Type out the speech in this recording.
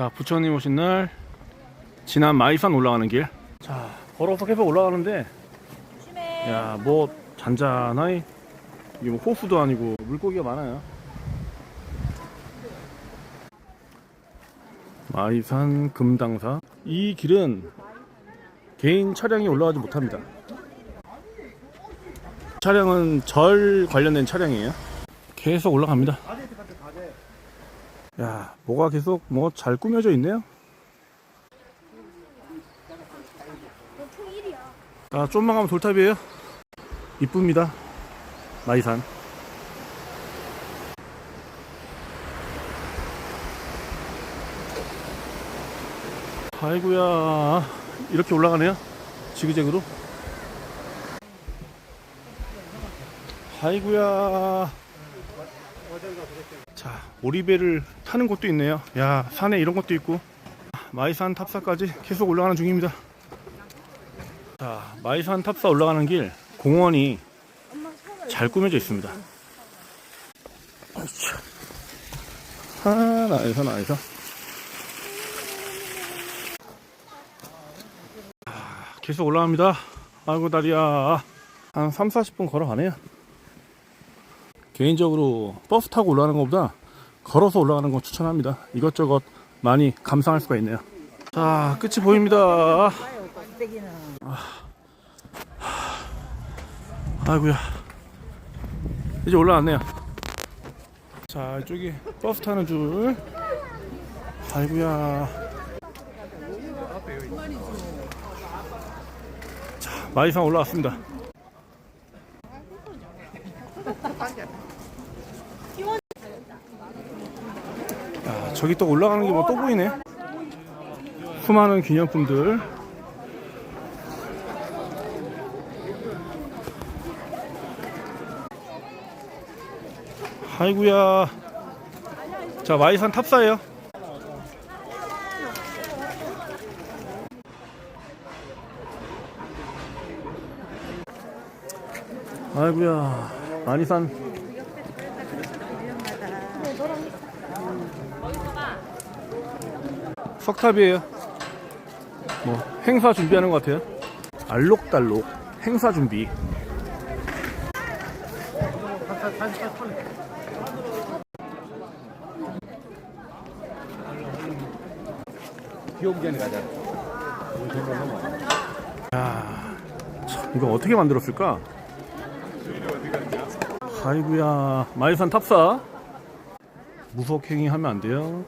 자, 부처님 오신 날 지난 마이산 올라가는 길. 자, 걸어서 계속 올라가는데 조심해. 야, 뭐 잔잔하이 이게 뭐 호수도 아니고 물고기가 많아요. 마이산 금당사 이 길은 개인 차량이 올라가지 못합니다. 차량은 절 관련된 차량이에요. 계속 올라갑니다. 야, 뭐가 계속 뭐 잘 꾸며져 있네요. 아, 좀만 가면 돌탑이에요. 이쁩니다. 마이산. 아이고야 이렇게 올라가네요 지그재그로 아이고야 자 오리배를 타는 곳도 있네요 야 산에 이런 것도 있고 마이산 탑사까지 계속 올라가는 중입니다 자 마이산 탑사 올라가는 길 공원이 잘 꾸며져 있습니다 어이차. 하나에서 나에서 계속 올라갑니다. 아이고 다리야. 한 3, 40분 걸어가네요. 개인적으로 버스 타고 올라가는 것보다 걸어서 올라가는 거 추천합니다. 이것저것 많이 감상할 수가 있네요. 자, 끝이 보입니다. 아이고야. 이제 올라왔네요. 자, 이쪽이 버스 타는 줄. 아이고야. 마이산 올라왔습니다. 야, 저기 또 올라가는 게 뭐 또 보이네. 수많은 기념품들. 아이구야. 자, 마이산 탑사예요. 아이고야 마니산 석탑이에요 뭐 행사 준비하는 것 같아요 알록달록 행사 준비. 참, 이거 어떻게 만들었을까? 아이고야. 마이산 탑사. 무속 행위 하면 안 돼요